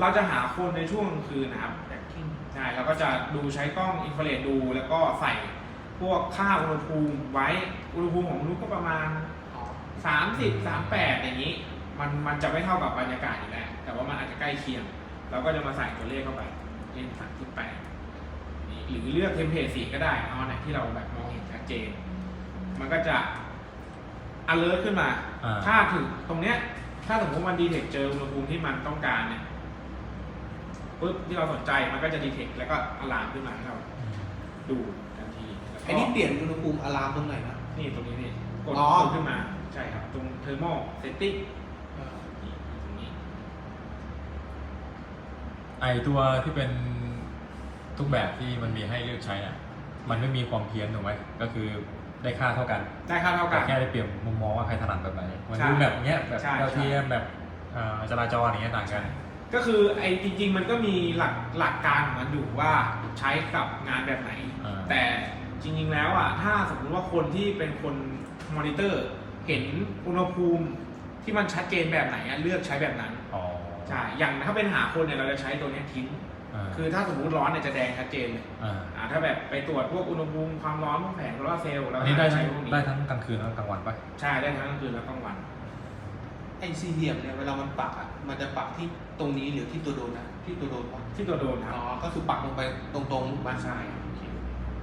เราจะหาคนในช่วงกลางคืนนะครับใช่เราก็จะดูใช้กล้องอินฟราเรดดู แล้วก็ใส่พวกค่าอุณหภูมิไว้อุณหภูมิของมนุษย์ก็ประมาณ 30 38 อย่างนี้ มันมันจะไม่เท่ากับบรรยากาศอยู่แล้วแต่ว่ามันอาจจะใกล้เคียง เราก็จะมาใส่ตัวเลขเข้าไปเช่น38นี่หรือเลือกเทมเพลตสีก็ได้เอาอันไหนที่เราแบบมองเห็นชัดเจน มันก็จะ alert ขึ้นมา อ่า ถ้าถึงตรงเนี้ย ถ้าสมมติมันดีเทคเจออุณหภูมิที่มันต้องการเนี่ย ปุ๊บที่เราสนใจมันก็จะดีเทคแล้วก็อะลามขึ้นมาให้เราดูทันทีแล้วก็ไอ้นี่เปลี่ยนอุณหภูมิอะลามตรงไหนนะ นี่ตรงนี้นี่กดอ๋อ กดขึ้นมาใช่ครับ ตรงเทอร์โมเซตติ้งนี่ตรงนี้ไอตัวที่เป็นทุกแบบที่มันมีให้เลือกใช้อะ มันไม่มีความเพี้ยนถูกไหมก็คือได้ค่าเท่ากันได้ค่าเท่ากัแต่น แค่ได้เปลี่ยนมุมมองว่าใครถนัดแบบไหนมันใช่ดูแบบเนี้ยแบบใช่ ดาวเทียมแบบเอ่อจราจรอย่างเงี้ยต่างกัน ก็คือไอ้จริง ๆ มันก็มีหลักหลักการของมันอยู่ว่าใช้กับงานแบบไหน อ่า แต่จริง ๆ แล้วอะถ้าสมมติว่าคนที่เป็นคนมอนิเตอร์ เห็นอุณหภูมิที่มันชัดเจนแบบไหนอะเลือกใช้แบบนั้นอ๋อใช่อย่างถ้าเป็นหาคนเนี่ยเราจะใช้ตัวเนี้ยทิ้งอ่าคือถ้าสมมติร้อนเนี่ยจะแดงชัดเจนเลยอ่าอ่าถ้าแบบไปตรวจพวกอุณหภูมิความร้อนพวกแผงโซลาร์เซลล์เราอันนี้ได้ใช้ทั้งพวกนี้ได้ทั้งกลางคืนและกลางวันปะ ใช่ได้ทั้งกลางคืนและกลางวัน ไอ้สี่เหลี่ยมเนี่ยเวลามันปักอะมันจะปักที่ตรงนี้หรือที่ตัวโดนนะที่ตัวโดนปะที่ตัวโดนคอ๋รับอก็คือปักลงไปตรงๆมันใช่ครับ